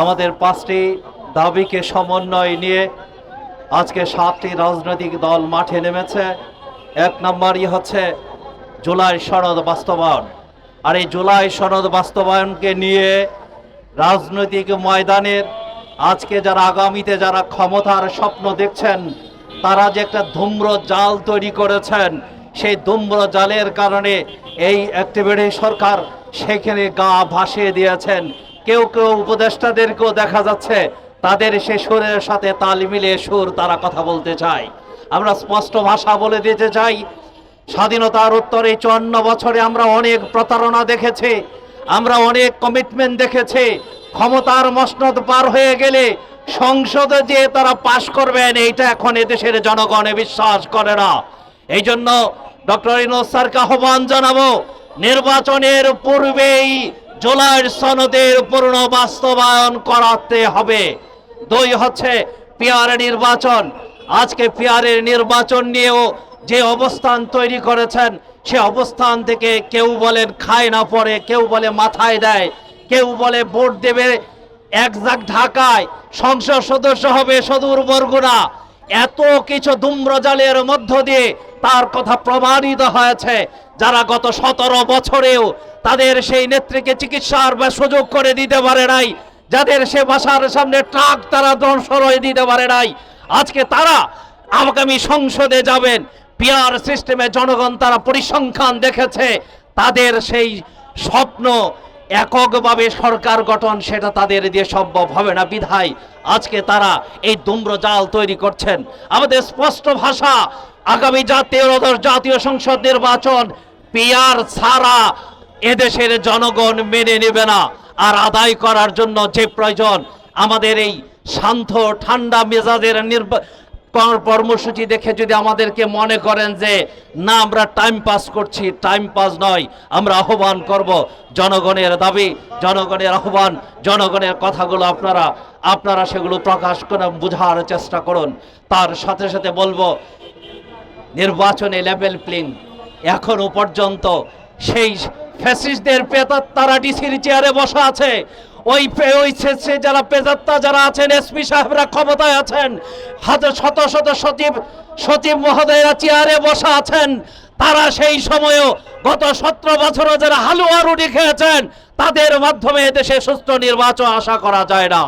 আমাদের পাঁচটি দাবিকে সমন্বয় নিয়ে আজকে সাতটি রাজনৈতিক দল মাঠে নেমেছে। এক নম্বরই হচ্ছে জুলাই সনদ বাস্তবায়ন। আর এই জুলাই সনদ বাস্তবায়নকে নিয়ে রাজনৈতিক ময়দানের আজকে যারা আগামীতে যারা ক্ষমতার স্বপ্ন দেখছেন, তারা যে একটা ধূম্র জাল তৈরি করেছেন, সেই ধূম্র জালের কারণে এই অ্যাক্টিভিটি সরকার সেখানে গা ভাসিয়ে দিয়েছেন। কেউ কেউ উপদেষ্টাদেরকেও দেখা যাচ্ছে, তাদের সে সুরের সাথে তাল মিলিয়ে সুর তারা কথা বলতে চায়। আমরা স্পষ্ট ভাষা বলে দিতে চাই, স্বাধীনতার উত্তরে চুয়ান্ন বছরে আমরা অনেক প্রতারণা দেখেছি, আমরা অনেক কমিটমেন্ট দেখেছি, ক্ষমতার মসনদ পার হয়ে গেলে সংসদে যে তারা পাশ করবেন, এইটা এখন এদেশের জনগণে বিশ্বাস করে না। এই জন্য ডক্টর ইনোজ স্যারকে আহ্বান জানাব, নির্বাচনের পূর্বেই জুলাইয়ের সনদের পূর্ণ বাস্তবায়ন করাতে হবে। দুই হচ্ছে পিয়ারের নির্বাচন। আজকে পিয়ারের নির্বাচন নিয়েও যে অবস্থান তৈরি করেছেন, সে অবস্থান থেকে কেউ বলেন খায় না পড়ে, কেউ বলে মাথায় দেয়, কেউ বলে ভোট দেবে একজাক ঢাকায়। সংসদ সদস্য হবে সদূর বরগুনা। এত কিছু ধূম্রজালের মধ্য দিয়ে তার কথা প্রমাণিত হয়েছে। যারা গত সতেরো বছরেও তাদের সেই নেত্রীকে চিকিৎসার সুযোগ করে দিতে পারে নাই, যাদের সে বাসার সামনে ট্রাক তারা ধ্বংসরয় দিতে পারে নাই, আজকে তারা আগামী সংসদে যাবেন। পিয়ার সিস্টেমে জনগণ তারা পরিসংখ্যান দেখেছে, তাদের সেই স্বপ্ন এককভাবে সরকার গঠন, সেটা তাদের দিয়ে সম্ভব হবে না। বিধায় আজকে তারা এই দুম্র জাল তৈরি করছেন। আমাদের স্পষ্ট ভাষা, আগামী জাতীয় জাতীয় সংসদ নির্বাচন পিয়ার ছাড়া এদেশের জনগণ মেনে নেবে না। আর আদায় করার জন্য যে প্রয়োজন, আমাদের এই শান্ত, ঠান্ডা মেজাজের কর্মসূচি দেখে যদি আমাদেরকে মনে করেন যে, না, আমরা টাইম পাস করছি টাইম পাস নয়, আমরা আহ্বান করব। জনগণের দাবি, জনগণের আহ্বান, জনগণের কথাগুলো আপনারা আপনারা সেগুলো প্রকাশ করে বোঝার চেষ্টা করুন। তার সাথে সাথে বলব, নির্বাচনে লেভেল প্লেইং এখনও পর্যন্ত সেই ফ্যাসিস্টদের পেতাত্তারা ডিসির চেয়ারে বসা আছে। ওই ওই যারা পেজাত্তা যারা আছেন এসপি সাহেবরা ক্ষমতায় আছেন, হাজার শত শত সচিব সচিব মহোদয়রা চেয়ারে বসা আছেন, তারা সেই সময়ও গত সতেরো বছরও যারা হালুয়া রুটি খেয়েছেন, তাদের মাধ্যমে দেশে সুস্থ নির্বাচন আশা করা যায় না।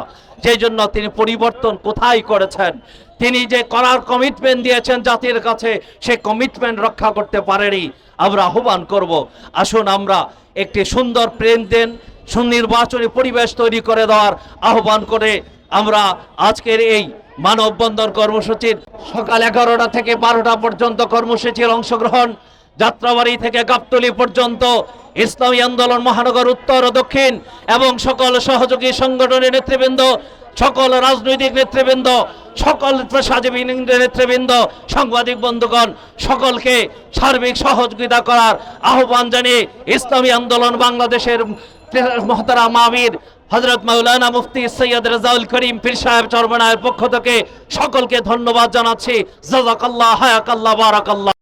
সেই জন্য তিনি পরিবর্তন কোথায় করেছেন? তিনি যে করার কমিটমেন্ট দিয়েছেন জাতির কাছে, সে কমিটমেন্ট রক্ষা করতে পারেনি। আমরা আহ্বান করব, আসুন আমরা একটি সুন্দর প্রেম দেন সুনির্বাচনী পরিবেশ তৈরি করে দেওয়ার আহ্বান করে আমরা আজকের এই মানববন্ধন কর্মসূচির সকাল এগারোটা থেকে বারোটা পর্যন্ত কর্মসূচির অংশগ্রহণ, যাত্রাবাড়ি থেকে গাবতলি পর্যন্ত ইসলামী আন্দোলন মহানগর উত্তর ও দক্ষিণ এবং সকল সহযোগী সংগঠনের নেতৃবৃন্দ সকল রাজনৈতিক নেতৃবৃন্দ, সকল পেশাজীবী নেতৃবৃন্দ, সাংবাদিক বন্ধুগণ, সকলকে সার্বিক সহযোগিতা করার আহ্বান জানিয়ে ইসলামী আন্দোলন বাংলাদেশের মহতারা মামির হজরত মাওলানা মুফতি সৈয়দ রাজাউল করিম পীর সাহেব চরমনায়ের পক্ষ থেকে সকলকে ধন্যবাদ জানাচ্ছি। জাজাকাল্লাহ হায়াকাল্লাহ, বারাকাল্লাহ।